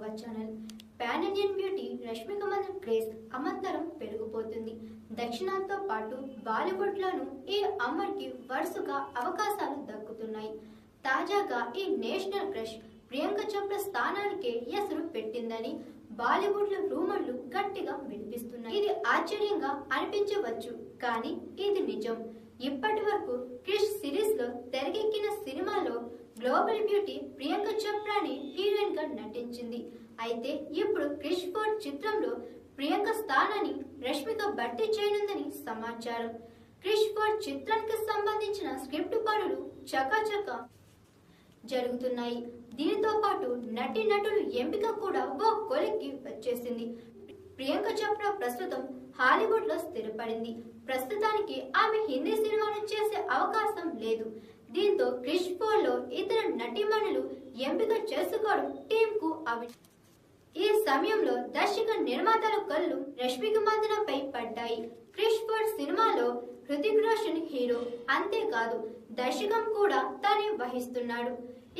Our channel. Pan Indian beauty Rashmika Mandanna craze అమంతరం పెరిగిపోతుంది. దక్షిణాంతో పాటు బాలీవుడ్ లోను ఈ అమ్మడికి వరుసగా అవకాశాలు దక్కుతున్నాయి. తాజాగా ఈ నేషనల్ క్రష్ ప్రియాంక చోప్రా స్థానానికే ఎసరు పెట్టిందని బాలీవుడ్లో రూమర్లు గట్టిగా వినిపిస్తున్నాయి. ఇది ఆశ్చర్యంగా అనిపించవచ్చు కానీ ఇది నిజం. ఇప్పటి వరకు క్రిష్ సిరీస్లో తెరకెక్కిన సినిమాలో గ్లోబల్ బ్యూటీ ప్రియాంక చోప్రాని హీరో నటించింది. అయితే ఇప్పుడు క్రిష్ ఫోర్ చిత్రంలో ప్రియాంక స్థానాన్ని రష్మిక భర్తీ చేయనుందని సమాచారం. క్రిష్ ఫోర్ చిత్రానికి సంబంధించిన స్క్రిప్ట్ పనులు చకాచకా జరుగుతున్నాయి. దీనితో పాటు నటి నటులు ఎంపిక కూడా ఓ కొలిక్కి వచ్చేసింది. ప్రియాంక చోప్రా ప్రస్తుతం హాలీవుడ్లో స్థిరపడింది. ప్రస్తుతానికి ఆమె హిందీ సినిమాను చేసే అవకాశం లేదు. దీంతో క్రిష్లో ఇతర నటీమణులు ఎంపిక చేసుకోవడం టీంకు అవి ఈ సమయంలో దర్శక నిర్మాతల కళ్ళు రష్మిక మందనపై పడ్డాయి. క్రిష్ ఫోర్ సినిమాలో హృతిక్ రోషన్ హీరో అంతేకాదు దర్శకం కూడా తనే వహిస్తున్నాడు.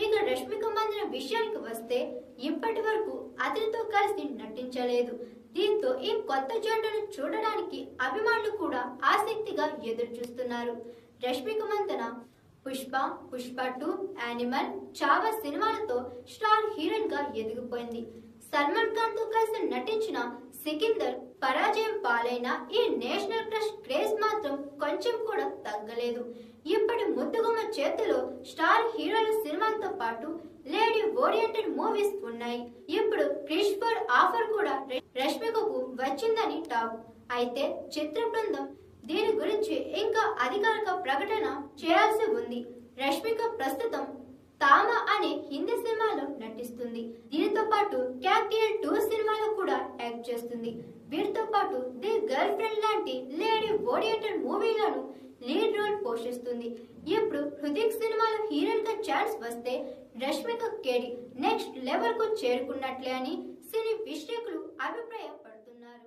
ఇక రష్మిక మందన విషయానికి వస్తే ఇప్పటి వరకు అతనితో కలిసి నటించలేదు. దీంతో ఈ కొత్త జంటను చూడడానికి అభిమానులు కూడా ఆసక్తిగా ఎదురు చూస్తున్నారు రష్మిక మందన పుష్ప పుష్ప టూ యానిమల్ చావా సినిమాలతో స్టార్ హీరోయిన్గా ఎదిగిపోయింది. సల్మాన్ ఖాన్తో కలిసి నటించిన సికిందర్ పరాజయం పాలైన ఈ నేషనల్ క్రష్ క్రేజ్ మాత్రం కొంచెం కూడా తగ్గలేదు. ఇప్పటి ముద్దుగుమ్మ చేతిలో స్టార్ హీరోల సినిమాలతో పాటు లేడీ ఓరియంటెడ్ మూవీస్ ఉన్నాయి. ఇప్పుడు క్రిష్ ఫర్ ఆఫర్ కూడా రష్మికకు వచ్చిందని టాక్. అయితే చిత్ర బృందం దీని గురించి ఇంకా అధికారిక ప్రకటన చేయాల్సి ఉంది. రష్మిక ప్రస్తుతం తామ అనే హిందీ సినిమాలో నటిస్తుంది. దీనితో పాటు క్యాక్టియల్ టూ సినిమాలో కూడా యాక్ట్ చేస్తుంది. వీరితో పాటు ది గర్ల్ ఫ్రెండ్ లాంటి లేడీ ఓరియంటెడ్ మూవీలను లీడ్ రోల్ పోషిస్తుంది. ఇప్పుడు హృతిక్ సినిమాలో హీరోయిన్గా ఛాన్స్ వస్తే రష్మిక కేడి నెక్స్ట్ లెవెల్కు చేరుకున్నట్లే అని సినీ విశ్లేషకులు అభిప్రాయపడుతున్నారు.